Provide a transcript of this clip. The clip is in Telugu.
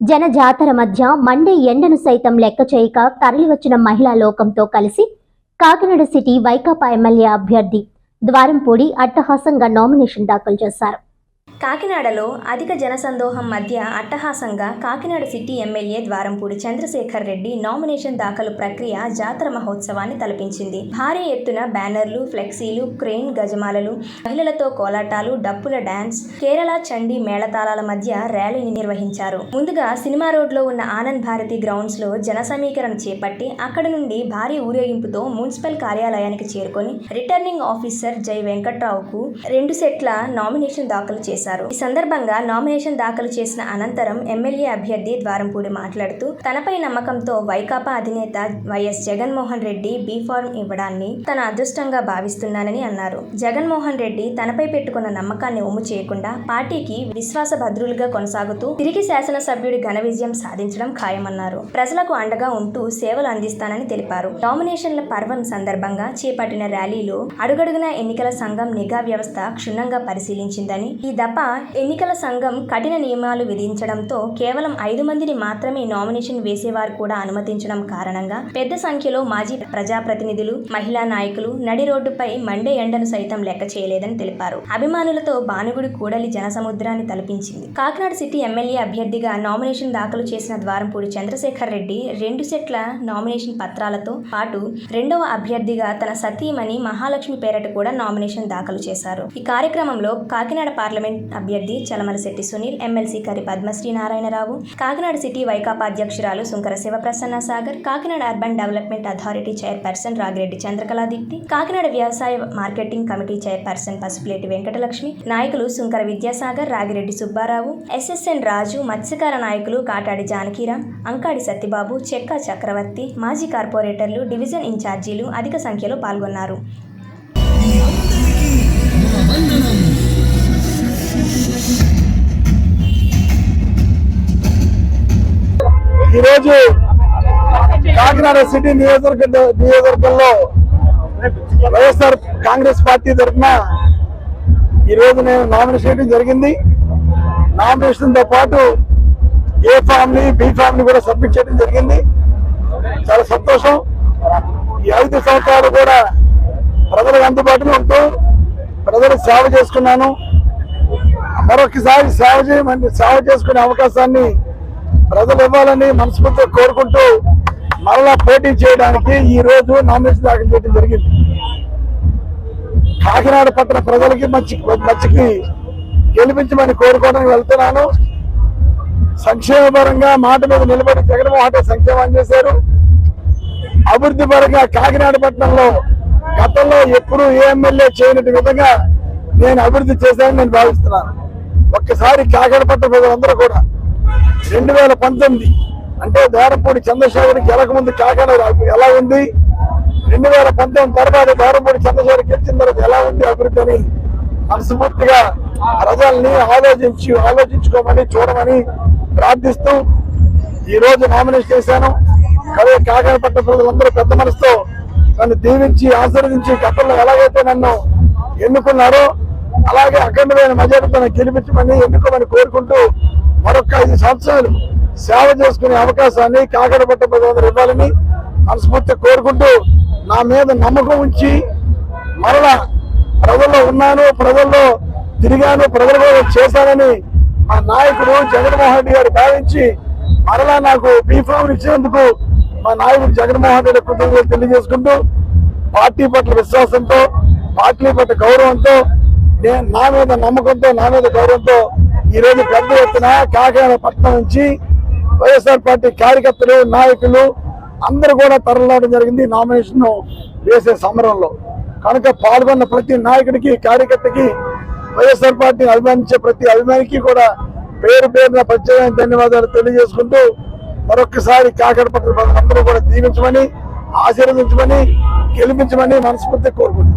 జన జాతర మధ్య మండే ఎండను సైతం లెక్క చేయక తరలివచ్చిన మహిళా లోకంతో కలిసి కాకినాడ సిటీ వైకాపా ఎమ్మెల్యే అభ్యర్థి ద్వారంపూడి అట్టహాసంగా నామినేషన్ దాఖలు చేశారు. కాకినాడలో అధిక జనసందోహం మధ్య అట్టహాసంగా Kakinada city MLA Dwarampudi Chandrasekhar Reddy nomination దాఖలు ప్రక్రియ జాతర మహోత్సవాన్ని తలపించింది. భారీ ఎత్తున బ్యానర్లు ఫ్లెక్సీలు క్రెయిన్ గజమాలలు మహిళలతో కోలాటాలు డప్పుల డాన్స్ కేరళ చండీ మేళతాళాల మధ్య ర్యాలీని నిర్వహించారు. ముందుగా సినిమా రోడ్లో ఉన్న ఆనంద్ భారతి గ్రౌండ్స్లో జన సమీకరణ చేపట్టి అక్కడ నుండి భారీ ఊరేగింపుతో మున్సిపల్ కార్యాలయానికి చేరుకొని రిటర్నింగ్ ఆఫీసర్ జై వెంకట్రావుకు రెండు సెట్ల నామినేషన్ దాఖలు చేశారు. ఈ సందర్భంగా నామినేషన్ దాఖలు చేసిన అనంతరం ఎమ్మెల్యే అభ్యర్థి ద్వారంపూడి మాట్లాడుతూ తనపై నమ్మకంతో వైకాపా అధినేత YS Jaganmohan Reddy B form ఇవ్వడాన్ని తన అదృష్టంగా భావిస్తున్నానని అన్నారు. జగన్మోహన్ రెడ్డి తనపై పెట్టుకున్న నమ్మకాన్ని ఒమ్ము చేయకుండా పార్టీకి విశ్వాస భద్రులుగా కొనసాగుతూ తిరిగి శాసనసభ్యుడి ఘన విజయం సాధించడం ఖాయమన్నారు. ప్రజలకు అండగా ఉంటూ సేవలు అందిస్తానని తెలిపారు. నామినేషన్ల పర్వం సందర్భంగా చేపట్టిన ర్యాలీలో అడుగడుగున ఎన్నికల సంఘం నిఘా వ్యవస్థ క్షుణ్ణంగా పరిశీలించిందని ఈ దఫ ఎన్నికల సంఘం కఠిన నియమాలు విధించడంతో కేవలం ఐదు మందిని మాత్రమే నామినేషన్ వేసేవారు కూడా అనుమతించడం కారణంగా పెద్ద సంఖ్యలో మాజీ ప్రజాప్రతినిధులు మహిళా నాయకులు నడి రోడ్డుపై మండే ఎండను సైతం లెక్క చేయలేదని తెలిపారు. అభిమానులతో భానుగుడి కూడలి జనసముద్రాన్ని తలపించింది. కాకినాడ సిటీ ఎమ్మెల్యే అభ్యర్థిగా నామినేషన్ దాఖలు చేసిన ద్వారంపూడి చంద్రశేఖర్ రెడ్డి రెండు సెట్ల నామినేషన్ పత్రాలతో పాటు రెండవ అభ్యర్థిగా తన సతీమణి మహాలక్ష్మి పేరట కూడా నామినేషన్ దాఖలు చేశారు. ఈ కార్యక్రమంలో కాకినాడ పార్లమెంట్ అభ్యర్థి చలమలశెట్టి సునీల్ ఎమ్మెల్సీ కరి పద్మశ్రీ నారాయణరావు కాకినాడ సిటీ వైకాపా అధ్యక్షురాలు Sunkara Sivaprasanna Sagar Kakinada urban development authority chairperson Ragireddy Chandrakala Deepthi Kakinada వ్యవసాయ marketing committee chairperson Pasupuleti Venkatalakshmi నాయకులు సుంకర విద్యాసాగర్ రాగిరెడ్డి సుబ్బారావు ఎస్ఎస్ఎన్ రాజు మత్స్యకార నాయకులు కాటాడి జానకీరాం అంకాడి సత్యబాబు చెక్క చక్రవర్తి మాజీ కార్పొరేటర్లు డివిజన్ ఇన్ఛార్జీలు అధిక సంఖ్యలో పాల్గొన్నారు. ఈరోజు కాకినాడ సిటీ నియోజకవర్గ నియోజకవర్గంలో వైఎస్ఆర్ కాంగ్రెస్ పార్టీ తరఫున ఈరోజు నేను నామినేషన్ చేయడం జరిగింది. నామినేషన్తో పాటు ఏ ఫామ్ బి ఫామ్ కూడా సబ్మిట్ చేయడం జరిగింది. చాలా సంతోషం. ఈ ఐదు సంవత్సరాలు కూడా ప్రజలకు అందుబాటులో ఉంటూ ప్రజలకు సేవ చేసుకున్నాను. మరొకసారి సేవ చేయమని సేవ చేసుకునే అవకాశాన్ని ప్రజలు ఇవ్వాలని మనస్ఫూర్తిగా కోరుకుంటూ మరలా పోటీ చేయడానికి ఈ రోజు నామినేషన్ దాఖలు చేయడం జరిగింది. కాకినాడ పట్టణ ప్రజలకి మంచి మంచికి గెలిపించమని కోరుకోవడానికి వెళ్తున్నాను. సంక్షేమ పరంగా మాట మీద నిలబడి జగన్మోహన్ రెడ్డి సంక్షేమం చేశారు. అభివృద్ధి పరంగా కాకినాడ పట్టణంలో గతంలో ఎప్పుడూ ఏ ఎమ్మెల్యే చేయనట్టు విధంగా నేను అభివృద్ధి చేశానని నేను భావిస్తున్నాను. ఒక్కసారి కాకినాడ పట్టణ ప్రజలందరూ కూడా రెండు వేల పంతొమ్మిది అంటే దారపూడి చంద్రశేఖర్ గెలకముందు కాకినాడ ఎలా ఉంది? రెండు వేల పంతొమ్మిది తర్వాత దారపూడి చంద్రశేఖర్ గెలిచిన తర్వాత ఎలా ఉంది అభివృద్ధి అని మనస్ఫూర్తిగా ప్రజల్ని ఆలోచించి ఆలోచించుకోమని చూడమని ప్రార్థిస్తూ ఈ రోజు నామినేషన్ చేశాను. కదే కాకనపట్ట ప్రజలందరూ పెద్ద మనసుతో నన్ను దీవించి ఆశీర్వదించి గతంలో ఎలాగైతే నన్ను ఎన్నుకున్నారో అలాగే అఖండమైన మెజారిటీతో గెలిపించమని ఎన్నుకోమని కోరుకుంటూ మరొక ఐదు సంవత్సరాలు సేవ చేసుకునే అవకాశాన్ని కాకడపట్ట ప్రజలందరూ ఇవ్వాలని మనస్ఫూర్తి కోరుకుంటూ నా మీద నమ్మకం ఉంచి మరలా ప్రజల్లో ఉన్నాను ప్రజల్లో తిరిగాను ప్రజల కోసం చేశానని మా నాయకుడు జగన్మోహన్ రెడ్డి గారు భావించి మరలా నాకు బీఫామ్ ఇచ్చినందుకు మా నాయకుడు జగన్మోహన్ రెడ్డి కృతజ్ఞతలు తెలియజేసుకుంటూ పార్టీ పట్ల విశ్వాసంతో పార్టీ పట్ల గౌరవంతో నేను నా మీద నమ్మకంతో నా మీద గౌరవంతో ఈ రోజు పెద్ద ఎత్తున కాకినాడ పట్టణం నుంచి వైఎస్ఆర్ పార్టీ కార్యకర్తలు నాయకులు అందరూ కూడా తరలిరావడం జరిగింది నామినేషన్ వేసే సమరంలో. కనుక పాల్గొన్న ప్రతి నాయకుడికి కార్యకర్తకి వైఎస్ఆర్ పార్టీని అభిమానించే ప్రతి అభిమానికి కూడా పేరు పేరున ప్రత్యేకమైన ధన్యవాదాలు తెలియజేసుకుంటూ మరొకసారి కాకినాడ పట్టణ ప్రజలందరూ కూడా దీవించమని ఆశీర్వదించమని గెలిపించమని మనస్ఫూర్తి కోరుకుంటున్నాను